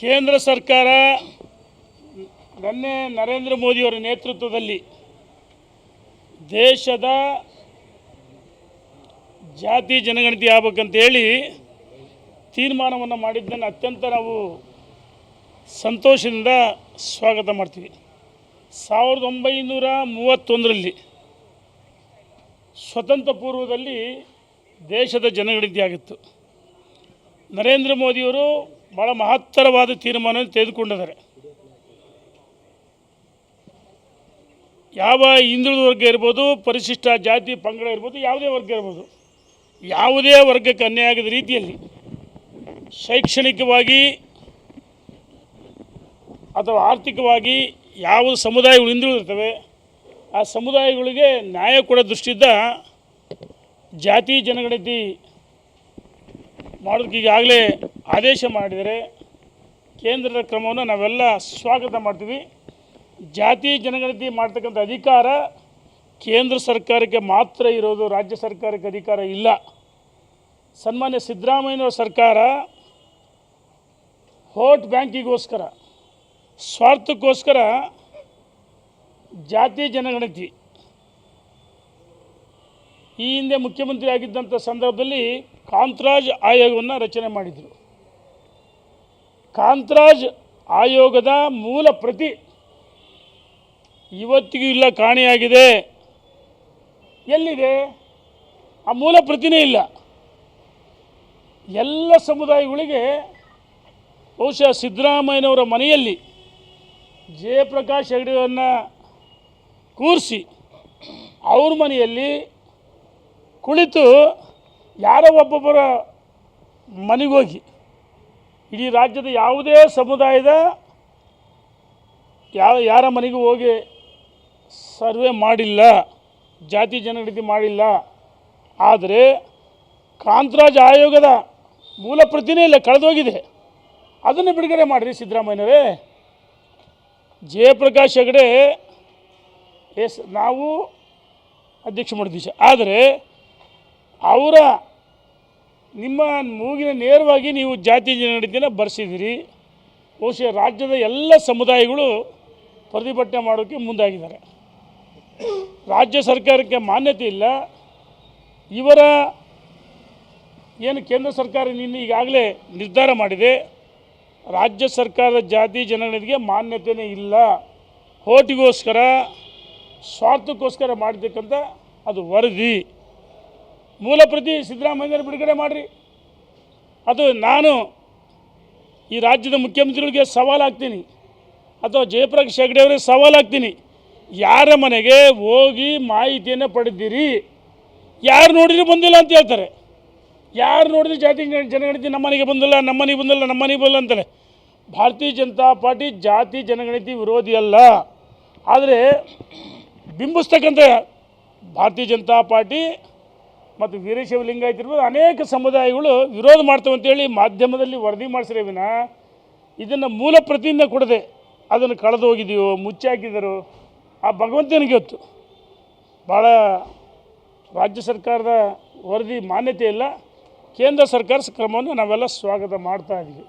ಕೇಂದ್ರ ಸರ್ಕಾರ ನನ್ನೆ ನರೇಂದ್ರ ಮೋದಿಯವರ ನೇತೃತ್ವದಲ್ಲಿ ದೇಶದ ಜಾತಿ ಜನಗಣತಿ ಆಗ್ಬೇಕಂತೇಳಿ ತೀರ್ಮಾನವನ್ನು ಮಾಡಿದ್ದನ್ನು ಅತ್ಯಂತ ನಾವು ಸಂತೋಷದಿಂದ ಸ್ವಾಗತ ಮಾಡ್ತೀವಿ. ಸಾವಿರದ ಒಂಬೈನೂರ ಮೂವತ್ತೊಂದರಲ್ಲಿ ಸ್ವತಂತ್ರ ಪೂರ್ವದಲ್ಲಿ ದೇಶದ ಜನಗಣತಿ ಆಗಿತ್ತು. ನರೇಂದ್ರ ಮೋದಿಯವರು ಭಾಳ ಮಹತ್ತರವಾದ ತೀರ್ಮಾನವನ್ನು ತೆಗೆದುಕೊಂಡಿದ್ದಾರೆ. ಯಾವ ಹಿಂದುಳಿದ ವರ್ಗ ಇರ್ಬೋದು, ಪರಿಶಿಷ್ಟ ಜಾತಿ, ಪಂಗಡ ಇರ್ಬೋದು, ಯಾವುದೇ ವರ್ಗ ಇರ್ಬೋದು, ಯಾವುದೇ ವರ್ಗಕ್ಕೆ ಅನ್ಯಾಯ ಆಗದ ರೀತಿಯಲ್ಲಿ ಶೈಕ್ಷಣಿಕವಾಗಿ ಅಥವಾ ಆರ್ಥಿಕವಾಗಿ ಯಾವ ಸಮುದಾಯಗಳು ಹಿಂದುಳಿದಿರ್ತವೆ, ಆ ಸಮುದಾಯಗಳಿಗೆ ನ್ಯಾಯ ಕೊಡೋ ದೃಷ್ಟಿಯಿಂದ ಜಾತಿ, ಜನಗಣತಿ ಮಾಡೋದಕ್ಕೆ ಈಗಾಗಲೇ ಆದೇಶ ಮಾಡಿದರೆ ಕೇಂದ್ರದ ಕ್ರಮವನ್ನು ನಾವೆಲ್ಲ ಸ್ವಾಗತ ಮಾಡ್ತೀವಿ. ಜಾತಿ ಜನಗಣತಿ ಮಾಡ್ತಕ್ಕಂಥ ಅಧಿಕಾರ ಕೇಂದ್ರ ಸರ್ಕಾರಕ್ಕೆ ಮಾತ್ರ ಇರೋದು, ರಾಜ್ಯ ಸರ್ಕಾರಕ್ಕೆ ಅಧಿಕಾರ ಇಲ್ಲ. ಸನ್ಮಾನ್ಯ ಸಿದ್ದರಾಮಯ್ಯನವರ ಸರ್ಕಾರ ಹೋಟ್ ಬ್ಯಾಂಕಿಗೋಸ್ಕರ, ಸ್ವಾರ್ಥಕ್ಕೋಸ್ಕರ ಜಾತಿ ಜನಗಣತಿ. ಈ ಹಿಂದೆ ಮುಖ್ಯಮಂತ್ರಿ ಆಗಿದ್ದಂಥ ಸಂದರ್ಭದಲ್ಲಿ ಕಾಂತರಾಜ್ ಆಯೋಗವನ್ನು ರಚನೆ ಮಾಡಿದರು. ಕಾಂತರಾಜ್ ಆಯೋಗದ ಮೂಲ ಪ್ರತಿ ಇವತ್ತಿಗೂ ಇಲ್ಲ, ಕಾಣೆಯಾಗಿದೆ. ಎಲ್ಲಿದೆ? ಆ ಮೂಲ ಪ್ರತಿನೇ ಇಲ್ಲ. ಎಲ್ಲ ಸಮುದಾಯಗಳಿಗೆ, ಬಹುಶಃ ಸಿದ್ದರಾಮಯ್ಯನವರ ಮನೆಯಲ್ಲಿ ಜಯಪ್ರಕಾಶ್ ಹೆಗಡೆಯವರನ್ನು ಕೂರಿಸಿ ಅವ್ರ ಮನೆಯಲ್ಲಿ ಕುಳಿತು ಯಾರೋ ಒಬ್ಬೊಬ್ಬರ ಮನೆಗೋಗಿ ಇಡೀ ರಾಜ್ಯದ ಯಾವುದೇ ಸಮುದಾಯದ ಯಾವ, ಯಾರ ಮನೆಗೂ ಹೋಗಿ ಸರ್ವೆ ಮಾಡಿಲ್ಲ, ಜಾತಿ ಜನಗಣತಿ ಮಾಡಿಲ್ಲ. ಆದರೆ ಕಾಂತರಾಜ್ ಆಯೋಗದ ಮೂಲ ಪ್ರತಿನೇ ಇಲ್ಲ ಕಳೆದೋಗಿದೆ. ಅದನ್ನು ಬಿಡುಗಡೆ ಮಾಡಿರಿ ಸಿದ್ದರಾಮಯ್ಯನವರೇ. ಜಯಪ್ರಕಾಶ್ ಹೆಗಡೆ ಎಸ್, ನಾವು ಅಧ್ಯಕ್ಷ ಮಾಡಿದ್ದೀವಿ ಆದರೆ ಅವರ ನಿಮ್ಮ ಮೂಗಿನ ನೇರವಾಗಿ ನೀವು ಜಾತಿ ಜನಗಣತಿನ ಬರೆಸಿದ್ದೀರಿ. ಬಹುಶಃ ರಾಜ್ಯದ ಎಲ್ಲ ಸಮುದಾಯಗಳು ಪ್ರತಿಭಟನೆ ಮಾಡೋಕ್ಕೆ ಮುಂದಾಗಿದ್ದಾರೆ. ರಾಜ್ಯ ಸರ್ಕಾರಕ್ಕೆ ಮಾನ್ಯತೆ ಇಲ್ಲ. ಇವರ ಏನು ಕೇಂದ್ರ ಸರ್ಕಾರ ನಿನ್ನೆ ಈಗಾಗಲೇ ನಿರ್ಧಾರ ಮಾಡಿದೆ. ರಾಜ್ಯ ಸರ್ಕಾರದ ಜಾತಿ ಜನಗಣತಿಗೆ ಮಾನ್ಯತೆಯೇ ಇಲ್ಲ. ಹೋಟಿಗೋಸ್ಕರ, ಸ್ವಾರ್ಥಕ್ಕೋಸ್ಕರ ಮಾಡಿರ್ತಕ್ಕಂಥ ಅದು ವರದಿ. ಮೂಲ ಪ್ರತಿ ಸಿದ್ದರಾಮಯ್ಯರು ಬಿಡುಗಡೆ ಮಾಡಿರಿ. ಅದು ನಾನು ಈ ರಾಜ್ಯದ ಮುಖ್ಯಮಂತ್ರಿಗಳಿಗೆ ಸವಾಲಾಗ್ತೀನಿ ಅಥವಾ ಜಯಪ್ರಕಾಶ್ ಹೆಗ್ಡೆ ಅವರಿಗೆ ಸವಾಲಾಗ್ತೀನಿ ಯಾರ ಮನೆಗೆ ಹೋಗಿ ಮಾಹಿತಿಯನ್ನು ಪಡೆದಿರಿ? ಯಾರು ನೋಡಿದ್ರೆ ಬಂದಿಲ್ಲ ಅಂತ ಹೇಳ್ತಾರೆ. ಯಾರು ನೋಡಿದ್ರೆ ಜಾತಿ ಜನ- ಜನಗಣತಿ ನಮ್ಮ ಮನೆಗೆ ಬಂದಿಲ್ಲ, ನಮ್ಮ ಮನೆಗೆ ಬಂದಿಲ್ಲ, ನಮ್ಮ ಮನೆಗೆ ಬಂದಿಲ್ಲ ಅಂತಾರೆ. ಭಾರತೀಯ ಜನತಾ ಪಾರ್ಟಿ ಜಾತಿ, ಜನಗಣತಿ ವಿರೋಧಿ ಅಲ್ಲ. ಆದರೆ ಬಿಂಬಿಸ್ತಕ್ಕಂಥ ಭಾರತೀಯ ಜನತಾ ಪಾರ್ಟಿ ಮತ್ತು ವೀರಶೈವ ಲಿಂಗಾಯತ ಇರ್ಬೋದು ಅನೇಕ ಸಮುದಾಯಗಳು ವಿರೋಧ ಮಾಡ್ತವೆ ಅಂತೇಳಿ ಮಾಧ್ಯಮದಲ್ಲಿ ವರದಿ ಮಾಡಿಸ್ರೆ ವಿನ ಇದನ್ನು ಮೂಲ ಪ್ರತಿಯಿಂದ ಕೊಡದೆ ಅದನ್ನು ಕಳೆದು ಹೋಗಿದೆಯೋ ಮುಚ್ಚಾಕಿದರು ಆ ಭಗವಂತನಿಗೆ ಗೊತ್ತು. ಭಾಳ ರಾಜ್ಯ ಸರ್ಕಾರದ ವರದಿ ಮಾನ್ಯತೆ ಇಲ್ಲ. ಕೇಂದ್ರ ಸರ್ಕಾರ ಕ್ರಮವನ್ನು ನಾವೆಲ್ಲ ಸ್ವಾಗತ ಮಾಡ್ತಾ ಇದ್ದೀವಿ